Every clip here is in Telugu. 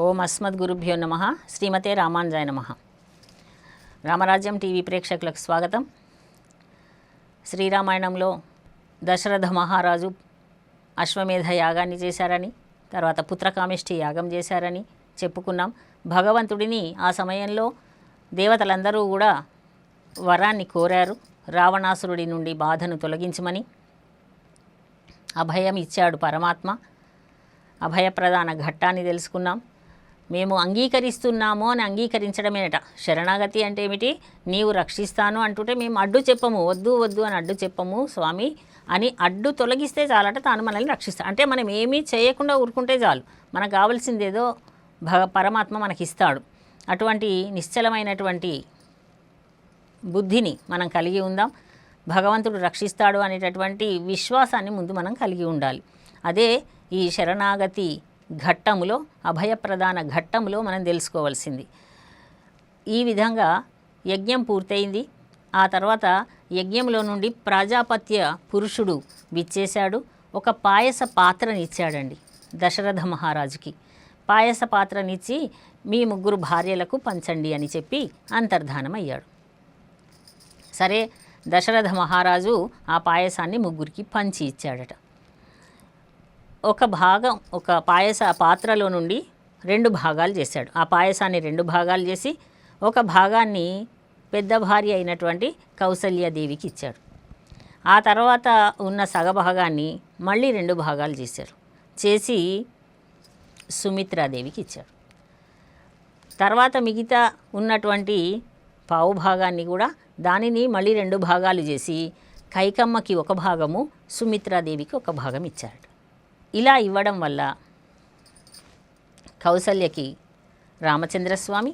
ఓం అస్మద్గురుభ్యో నమ శ్రీమతే రామానుజాయ నమ రామరాజ్యం టీవీ ప్రేక్షకులకు స్వాగతం. శ్రీరామాయణంలో దశరథ మహారాజు అశ్వమేధ యాగాన్ని చేశారని తర్వాత పుత్రకామిష్ఠి యాగం చేశారని చెప్పుకున్నాం. భగవంతుడిని ఆ సమయంలో దేవతలందరూ కూడా వరాన్ని కోరారు. రావణాసురుడి నుండి బాధను తొలగించమని అభయం ఇచ్చాడు పరమాత్మ. అభయప్రదాన ఘట్టాన్ని తెలుసుకున్నాం. మేము అంగీకరిస్తున్నాము అని అంగీకరించడమేనట. శరణాగతి అంటే ఏమిటి? నీవు రక్షిస్తాను అంటుంటే మేము అడ్డు చెప్పము. వద్దు వద్దు అని అడ్డు చెప్పము స్వామి. అని అడ్డు తొలగిస్తే చాలట తాను మనల్ని రక్షిస్తా. అంటే మనం ఏమీ చేయకుండా ఊరుకుంటే చాలు. మనకు కావాల్సిందేదో భగ పరమాత్మ మనకిస్తాడు. అటువంటి నిశ్చలమైనటువంటి బుద్ధిని మనం కలిగి ఉందాం. భగవంతుడు రక్షిస్తాడు అనేటటువంటి విశ్వాసాన్ని ముందు మనం కలిగి ఉండాలి. అదే ఈ శరణాగతి ఘట్టములో అభయప్రదాన ఘట్టములో మనం తెలుసుకోవాల్సింది. ఈ విధంగా యజ్ఞం పూర్తయింది. ఆ తర్వాత యజ్ఞంలో నుండి ప్రజాపత్య పురుషుడు విచ్చేశాడు. ఒక పాయస పాత్రనిచ్చాడండి దశరథ మహారాజుకి. పాయస పాత్రనిచ్చి మీ ముగ్గురు భార్యలకు పంచండి అని చెప్పి అంతర్ధానం అయ్యాడు సరే దశరథ మహారాజు ఆ పాయసాన్ని ముగ్గురికి పంచి ఇచ్చాడట. ఒక భాగం ఒక పాయస పాత్రలో నుండి రెండు భాగాలు చేశాడు. ఆ పాయసాన్ని రెండు భాగాలు చేసి ఒక భాగాన్ని పెద్ద భార్య అయినటువంటి కౌసల్యాదేవికి ఇచ్చాడు. ఆ తర్వాత ఉన్న సగభాగాన్ని మళ్ళీ రెండు భాగాలు చేశారు. చేసి సుమిత్రాదేవికి ఇచ్చాడు. తర్వాత మిగతా ఉన్నటువంటి పావు భాగాన్ని కూడా దానిని మళ్ళీ రెండు భాగాలు చేసి కైకమ్మకి ఒక భాగము సుమిత్రాదేవికి ఒక భాగం ఇచ్చారట. ఇలా ఇవ్వడం వల్ల కౌసల్యకి రామచంద్రస్వామి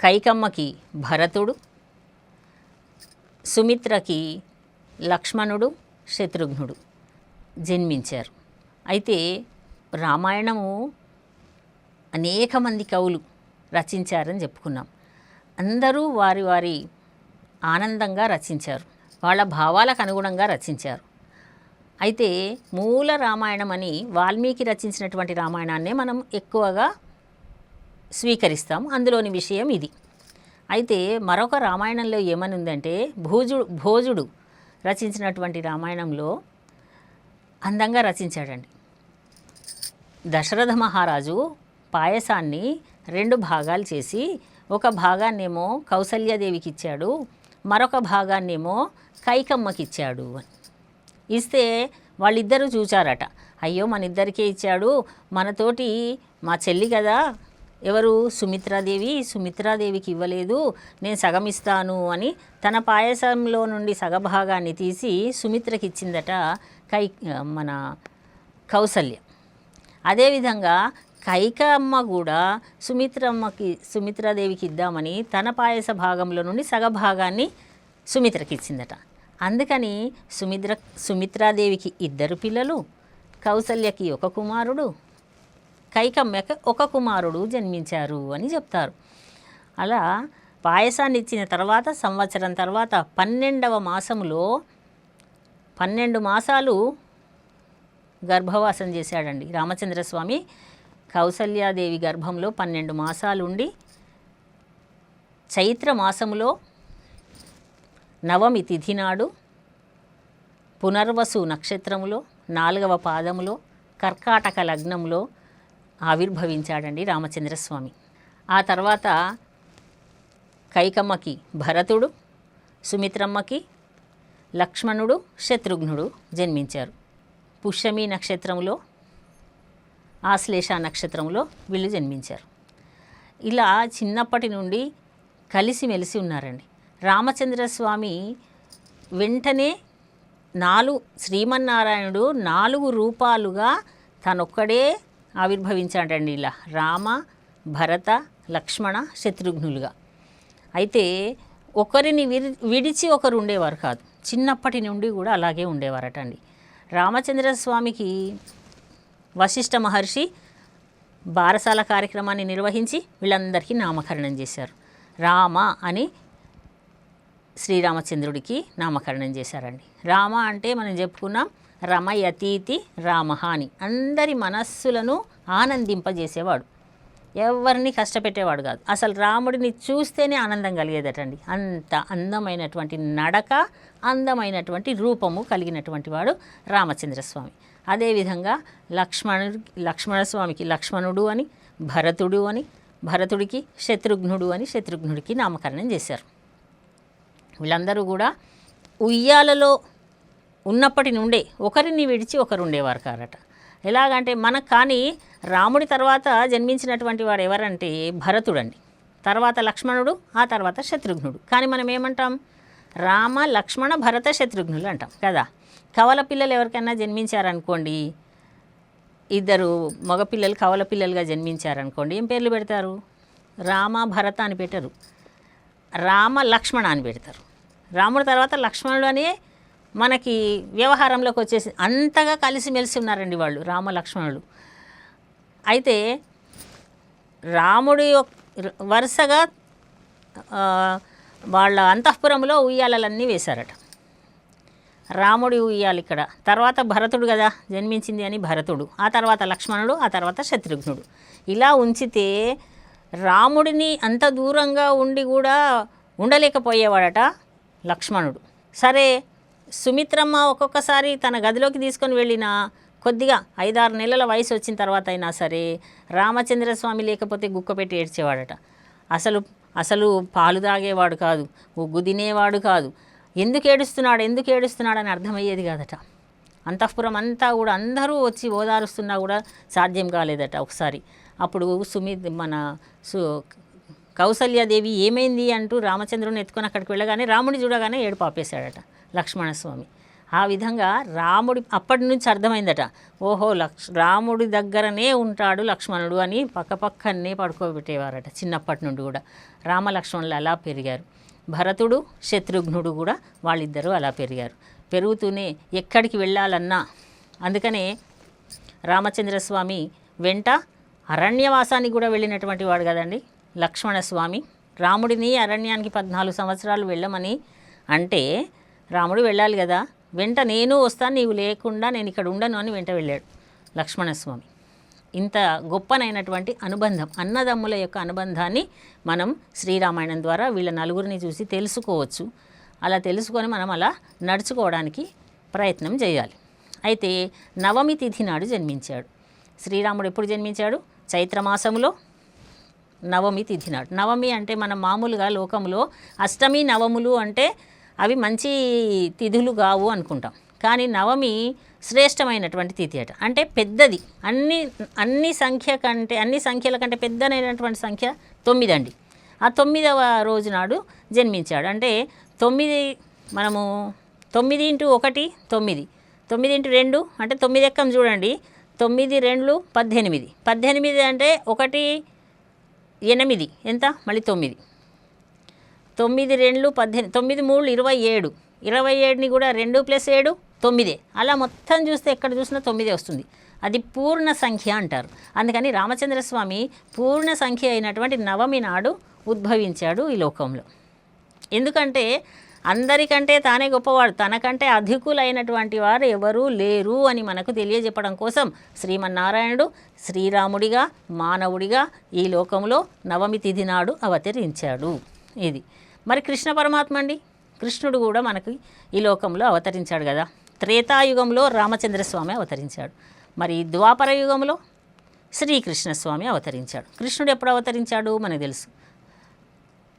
కైకమ్మకి భరతుడు సుమిత్రకి లక్ష్మణుడు శత్రుఘ్నుడు జన్మించారు. అయితే రామాయణము అనేక మంది కవులు రచించారని చెప్పుకున్నాం. అందరూ వారి వారి ఆనందంగా రచించారు. వాళ్ళ భావాలకు అనుగుణంగా రచించారు. అయితే మూల రామాయణం అని వాల్మీకి రచించినటువంటి రామాయణాన్నే మనం ఎక్కువగా స్వీకరిస్తాం. అందులోని విషయం ఇది. అయితే మరొక రామాయణంలో ఏమని ఉందంటే భోజుడు భోజుడు రచించినటువంటి రామాయణంలో అందంగా రచించాడండి. దశరథ మహారాజు పాయసాన్ని రెండు భాగాలు చేసి ఒక భాగాన్నేమో కౌసల్యాదేవికి ఇచ్చాడు మరొక భాగాన్నేమో కైకమ్మకి ఇచ్చాడు అని. ఇస్తే వాళ్ళిద్దరూ చూచారట. అయ్యో మన ఇద్దరికే ఇచ్చాడు. మనతోటి మా చెల్లి కదా. ఎవరు? సుమిత్రాదేవి. సుమిత్రాదేవికి ఇవ్వలేదు. నేను సగం ఇస్తాను అని తన పాయసంలో నుండి సగభాగాన్ని తీసి సుమిత్రకి ఇచ్చిందట కై మన కౌసల్య. అదేవిధంగా కైకమ్మ కూడా సుమిత్రమ్మకి సుమిత్రాదేవికి ఇద్దామని తన పాయస భాగంలో నుండి సగభాగాన్ని సుమిత్రకి ఇచ్చిందట. అందుకని సుమిత్ర సుమిత్రాదేవికి ఇద్దరు పిల్లలు కౌసల్యకి ఒక కుమారుడు కైకమ్మకి ఒక కుమారుడు జన్మించారు అని చెప్తారు. అలా పాయసాన్ని ఇచ్చిన తర్వాత సంవత్సరం తర్వాత పన్నెండవ మాసములో పన్నెండు మాసాలు గర్భవాసం చేశాడండి రామచంద్రస్వామి. కౌసల్యాదేవి గర్భంలో పన్నెండు మాసాలు ఉండి చైత్ర మాసములో నవమి తిథి నాడు పునర్వసు నక్షత్రములో నాలుగవ పాదములో కర్కాటక లగ్నంలో ఆవిర్భవించాడండి రామచంద్రస్వామి. ఆ తర్వాత కైకమ్మకి భరతుడు సుమిత్రమ్మకి లక్ష్మణుడు శత్రుఘ్నుడు జన్మించారు. పుష్యమి నక్షత్రంలో ఆశ్లేష నక్షత్రంలో వీళ్ళు జన్మించారు. ఇలా చిన్నప్పటి నుండి కలిసిమెలిసి ఉన్నారండి. రామచంద్రస్వామి వెంటనే నాలుగు శ్రీమన్నారాయణుడు నాలుగు రూపాలుగా తనొక్కడే ఆవిర్భవించాడండి ఇలా. రామ భరత లక్ష్మణ శత్రుఘ్నులుగా. అయితే ఒకరిని విడిచి ఒకరు ఉండేవారు కాదు. చిన్నప్పటి నుండి కూడా అలాగే ఉండేవారట అండి రామచంద్ర స్వామికి వశిష్ఠ మహర్షి బారసాల కార్యక్రమాన్ని నిర్వహించి వీళ్ళందరికీ నామకరణం చేశారు. రామ అని శ్రీరామచంద్రుడికి నామకరణం చేశారండి. రామ అంటే మనం చెప్పుకున్నాం రమయతీతి రామహాని అందరి మనస్సులను ఆనందింపజేసేవాడు. ఎవరిని కష్టపెట్టేవాడు కాదు. అసలు రాముడిని చూస్తేనే ఆనందం కలిగేదటండి. అంత అందమైనటువంటి నడక అందమైనటువంటి రూపము కలిగినటువంటి వాడు రామచంద్రస్వామి. అదేవిధంగా లక్ష్మణుడు లక్ష్మణస్వామికి లక్ష్మణుడు అని భరతుడు అని భరతుడికి శత్రుఘ్నుడు అని శత్రుఘ్నుడికి నామకరణం చేశారు. వీళ్ళందరూ కూడా ఉయ్యాలలో ఉన్నప్పటి నుండే ఒకరిని విడిచి ఒకరు ఉండేవారు కారట. ఎలాగంటే మనకు కానీ రాముడి తర్వాత జన్మించినటువంటి వాడు ఎవరంటే భరతుడండి. తర్వాత లక్ష్మణుడు ఆ తర్వాత శత్రుఘ్నుడు. కానీ మనం ఏమంటాం? రామ లక్ష్మణ భరత శత్రుఘ్నులు అంటాం కదా. కవల పిల్లలు ఎవరికైనా జన్మించారనుకోండి ఇద్దరు మగపిల్లలు కవల పిల్లలుగా జన్మించారనుకోండి ఏం పేర్లు పెడతారు? రామ భరత అని పెట్టరు. రామ లక్ష్మణ అని పెడతారు. రాముడు తర్వాత లక్ష్మణుడు అని మనకి వ్యవహారంలోకి వచ్చేసి అంతగా కలిసిమెలిసి ఉన్నారండి వాళ్ళు రామ లక్ష్మణులు. అయితే రాముడి వరుసగా వాళ్ళ అంతఃపురంలో ఉయ్యాలలన్నీ వేశారట. రాముడి ఉయ్యాలి ఇక్కడ. తర్వాత భరతుడు కదా జన్మించింది అని భరతుడు. ఆ తర్వాత లక్ష్మణుడు ఆ తర్వాత శత్రుఘ్నుడు. ఇలా ఉంచితే రాముడిని అంత దూరంగా ఉండి కూడా ఉండలేకపోయేవాడట లక్ష్మణుడు. సరే సుమిత్రమ్మ ఒక్కొక్కసారి తన గదిలోకి తీసుకొని వెళ్ళిన కొద్దిగా ఐదారు నెలల వయసు వచ్చిన తర్వాత అయినా సరే రామచంద్రస్వామి లేకపోతే గుక్క పెట్టి ఏడ్చేవాడట. అసలు అసలు పాలు తాగేవాడు కాదు ఉగ్గు తినేవాడు కాదు. ఎందుకు ఏడుస్తున్నాడు ఎందుకు ఏడుస్తున్నాడు అని అర్థమయ్యేది కాదట. అంతఃపురం అంతా కూడా అందరూ వచ్చి ఓదారుస్తున్నా కూడా సాధ్యం కాలేదట ఒకసారి. అప్పుడు సుమిత్ మన సు కౌసల్యాదేవి ఏమైంది అంటూ రామచంద్రుని ఎత్తుకొని అక్కడికి వెళ్ళగానే రాముడి చూడగానే ఏడు పాపేశాడట లక్ష్మణస్వామి. ఆ విధంగా రాముడి అప్పటి నుంచి అర్థమైందట. ఓహో లక్ష్ రాముడి దగ్గరనే ఉంటాడు లక్ష్మణుడు అని పక్క పక్కనే పడుకోబెట్టేవారట చిన్నప్పటి నుండి కూడా. రామ లక్ష్మణులు అలా పెరిగారు. భరతుడు శత్రుఘ్నుడు కూడా వాళ్ళిద్దరూ అలా పెరిగారు. పెరుగుతూనే ఎక్కడికి వెళ్ళాలన్నా అందుకనే రామచంద్రస్వామి వెంట అరణ్యవాసానికి కూడా వెళ్ళినటువంటి వాడు కదండి. లక్ష్మణస్వామి రాముడిని అరణ్యానికి పద్నాలుగు సంవత్సరాలు వెళ్ళమని అంటే రాముడు వెళ్ళాలి కదా వెంట నేను వస్తాను నీవు లేకుండా నేను ఇక్కడ ఉండను అని వెంట వెళ్ళాడు లక్ష్మణస్వామి. ఇంత గొప్పనైనటువంటి అనుబంధం అన్నదమ్ముల యొక్క అనుబంధాన్ని మనం శ్రీరామాయణం ద్వారా వీళ్ళ నలుగురిని చూసి తెలుసుకోవచ్చు. అలా తెలుసుకొని మనం అలా నడుచుకోవడానికి ప్రయత్నం చేయాలి. అయితే నవమి తిథి నాడు జన్మించాడు. శ్రీరాముడు ఎప్పుడు జన్మించాడు? చైత్రమాసములో నవమి తిథి నాడు. నవమి అంటే మన మామూలుగా లోకంలో అష్టమి నవములు అంటే అవి మంచి తిథులు కావు అనుకుంటాం. కానీ నవమి శ్రేష్టమైనటువంటి తిథి అట. అంటే పెద్దది. అన్ని అన్ని సంఖ్య కంటే అన్ని సంఖ్యల కంటే పెద్దనైనటువంటి సంఖ్య తొమ్మిది అండి. ఆ తొమ్మిదవ రోజు నాడు జన్మించాడు. అంటే తొమ్మిది మనము తొమ్మిది ఇంటూ ఒకటి తొమ్మిది. తొమ్మిది ఇంటూ రెండు అంటే తొమ్మిది ఎక్కం చూడండి. తొమ్మిది రెండు పద్దెనిమిది. పద్దెనిమిది అంటే ఒకటి ఎనిమిది. ఎంత? మళ్ళీ తొమ్మిది. తొమ్మిది రెండు పద్దెనిమిది తొమ్మిది మూడు ఇరవై ఏడు. ఇరవై ఏడుని కూడా రెండు ప్లస్ ఏడు తొమ్మిదే. అలా మొత్తం చూస్తే ఎక్కడ చూసినా తొమ్మిదే వస్తుంది. అది పూర్ణ సంఖ్య అంటారు. అందుకని రామచంద్రస్వామి పూర్ణ సంఖ్య అయినటువంటి నవమి నాడు ఉద్భవించాడు ఈ లోకంలో. ఎందుకంటే అందరికంటే తానే గొప్పవాడు తనకంటే అధికులైనటువంటి వారు ఎవరూ లేరు అని మనకు తెలియజెప్పడం కోసం శ్రీమన్నారాయణుడు శ్రీరాముడిగా మానవుడిగా ఈ లోకంలో నవమి తిథి నాడు అవతరించాడు. ఇది. మరి కృష్ణ పరమాత్మ అండి? కృష్ణుడు కూడా మనకి ఈ లోకంలో అవతరించాడు కదా. త్రేతాయుగంలో రామచంద్రస్వామి అవతరించాడు. మరి ద్వాపర యుగంలో శ్రీకృష్ణస్వామి అవతరించాడు. కృష్ణుడు ఎప్పుడు అవతరించాడు? మనకు తెలుసు.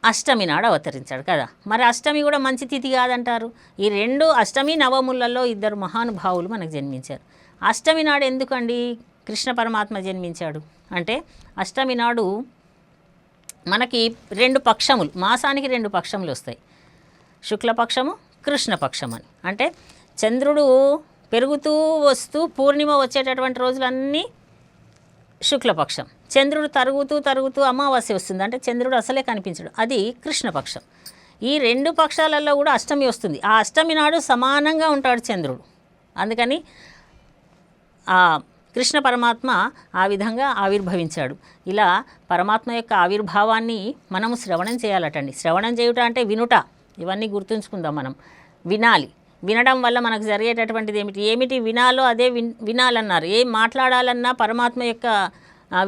అష్టమి నాడు అవతరించాడు కదా. మరి అష్టమి కూడా మంచి తిథి కాదంటారు? ఈ రెండు అష్టమి నవములలో ఇద్దరు మహానుభావులు మనకు జన్మించారు. అష్టమి నాడు ఎందుకండి కృష్ణ పరమాత్మ జన్మించాడు? అంటే అష్టమి నాడు మనకి రెండు పక్షములు మాసానికి రెండు పక్షములు వస్తాయి. శుక్లపక్షము కృష్ణపక్షం అని. అంటే చంద్రుడు పెరుగుతూ వస్తూ పూర్ణిమ వచ్చేటటువంటి రోజులన్నీ శుక్లపక్షం. చంద్రుడు తరుగుతూ తరుగుతూ అమావాస్య వస్తుంది. అంటే చంద్రుడు అసలే కనిపించడు. అది కృష్ణపక్షం. ఈ రెండు పక్షాలలో కూడా అష్టమి వస్తుంది. ఆ అష్టమి నాడు సమానంగా ఉంటాడు చంద్రుడు. అందుకని ఆ కృష్ణ పరమాత్మ ఆ విధంగా ఆవిర్భవించాడు. ఇలా పరమాత్మ యొక్క ఆవిర్భావాన్ని మనము శ్రవణం చేయాలటండి. శ్రవణం చేయుట అంటే వినుట. ఇవన్నీ గుర్తుంచుకుందాం మనం. వినాలి. వినడం వల్ల మనకు జరిగేటటువంటిది ఏమిటి? ఏమిటి వినాలో అదే విన్ వినాలన్నారు. ఏం మాట్లాడాలన్నా పరమాత్మ యొక్క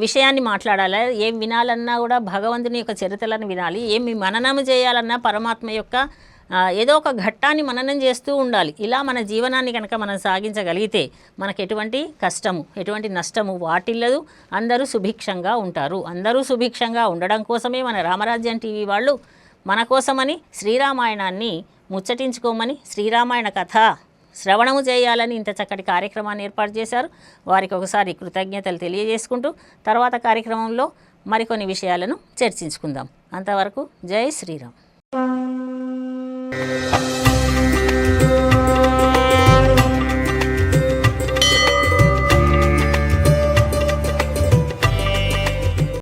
విషయాన్ని మాట్లాడాలి. ఏం వినాలన్నా కూడా భగవంతుని యొక్క చరిత్రలను వినాలి. ఏమి మననం చేయాలన్నా పరమాత్మ యొక్క ఏదో ఒక ఘట్టాన్ని మననం చేస్తూ ఉండాలి. ఇలా మన జీవనాన్ని కనుక మనం సాగించగలిగితే మనకు ఎటువంటి కష్టము ఎటువంటి నష్టము వాటిల్లదు. అందరూ సుభిక్షంగా ఉంటారు. అందరూ సుభిక్షంగా ఉండడం కోసమే మన రామరాజ్యం టీవీ వాళ్ళు మన కోసమని శ్రీరామాయణాన్ని ముచ్చటించుకోమని శ్రీరామాయణ కథ శ్రవణము చేయాలని ఇంత చక్కటి కార్యక్రమాన్ని ఏర్పాటు చేశారు. వారికి ఒకసారి కృతజ్ఞతలు తెలియజేసుకుంటూ తర్వాత కార్యక్రమంలో మరికొన్ని విషయాలను చర్చించుకుందాం. అంతవరకు జై శ్రీరామ్.